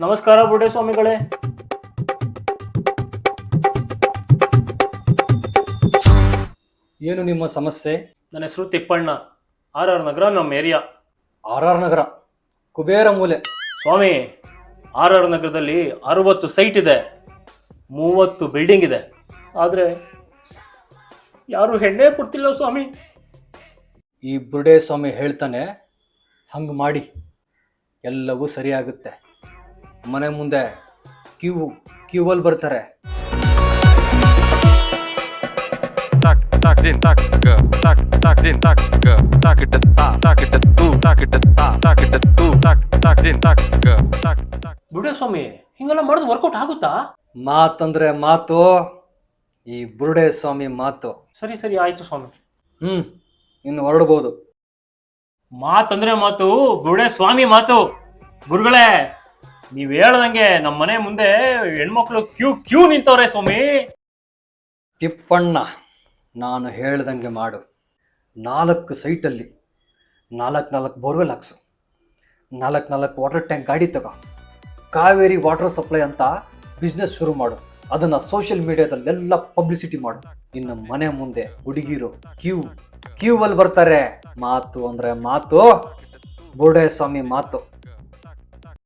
ನಮಸ್ಕಾರ ಬುಡೇ ಸ್ವಾಮಿಗಳೇ. ಏನು ನಿಮ್ಮ ಸಮಸ್ಯೆ? ನನ್ನ ಹೆಸರು ತಿಪ್ಪಣ್ಣ. ಆರ್ ಆರ್ ನಗರ ನಮ್ಮ area. R R Nagar Kubera ಮೂಲೆ. ಸ್ವಾಮಿ ಆರ್ ಆರ್ ನಗರದಲ್ಲಿ ಅರವತ್ತು ಸೈಟ್ ಇದೆ. ಮೂವತ್ತು ಬಿಲ್ಡಿಂಗ್ ಇದೆ. ಆದರೆ ಯಾರು ಹೆಣ್ಣೆ ಕೊಡ್ತಿಲ್ಲ ಸ್ವಾಮಿ. ಈ ಬುರುಡೆ ಸ್ವಾಮಿ ಹೇಳ್ತಾನೆ ಹಂಗೆ ಮಾಡಿ. ಎಲ್ಲವೂ ಸರಿಯಾಗುತ್ತೆ. ಮನೆ ಮುಂದೆ ಕ್ಯೂ ಕ್ಯೂವಲ್ಲಿ ಬರ್ತಾರೆ. tak tak din tak ga tak tak din tak ga tak it ta tak it tu tak it ta tak it tu tak tak din tak ga tak tak ಬುಡೆ ಸ್ವಾಮಿ ಹಿಂಗೆಲ್ಲ ಮಾಡಿದ್ರೆ ವರ್ಕೌಟ್ ಆಗುತ್ತಾ? ಮಾತಂದ್ರೆ ಮಾತು ಈ ಬುರುಡೆ ಸ್ವಾಮಿ ಮಾತು. ಸರಿ ಸರಿ ಆಯ್ತು ಸ್ವಾಮಿ. ಹ್ಮ್ ಇನ್ನು ಹೊರಡ್ಬೋದು. ಮಾತಂದ್ರೆ ಮಾತು ಬುರುಡೆ ಸ್ವಾಮಿ ಮಾತು. ಗುರುಗಳೇ ನೀವ್ ಹೇಳ್ದಂಗೆ ನಮ್ಮ ಮನೆ ಮುಂದೆ ಹೆಣ್ಮಕ್ಳು ಕ್ಯೂ ಕ್ಯೂ ನಿಂತವ್ರೆ ಸ್ವಾಮಿ. ತಿಪ್ಪಣ್ಣ, ನಾನು ಹೇಳ್ದಂಗೆ ಮಾಡು. ನಾಲ್ಕು ಸೈಟಲ್ಲಿ ನಾಲ್ಕು ನಾಲ್ಕು ಬೋರ್ವೆಲ್ ಹಾಕ್ಸು. ನಾಲ್ಕು ನಾಲ್ಕು ವಾಟರ್ ಟ್ಯಾಂಕ್ ಗಾಡಿ ತಗೋ. ಕಾವೇರಿ ವಾಟರ್ ಸಪ್ಲೈ ಅಂತ ಬಿಸ್ನೆಸ್ ಶುರು ಮಾಡು. ಅದನ್ನು ಸೋಷಿಯಲ್ ಮೀಡಿಯಾದಲ್ಲೆಲ್ಲ ಪಬ್ಲಿಸಿಟಿ ಮಾಡು. ಇನ್ನು ಮನೆ ಮುಂದೆ ಹುಡುಗಿರು ಕ್ಯೂ ಕ್ಯೂ ಅಲ್ಲಿ ಬರ್ತಾರೆ. ಮಾತು ಅಂದರೆ ಮಾತು. ಬುರುಡೆ ಸ್ವಾಮಿ, ಮಾತು.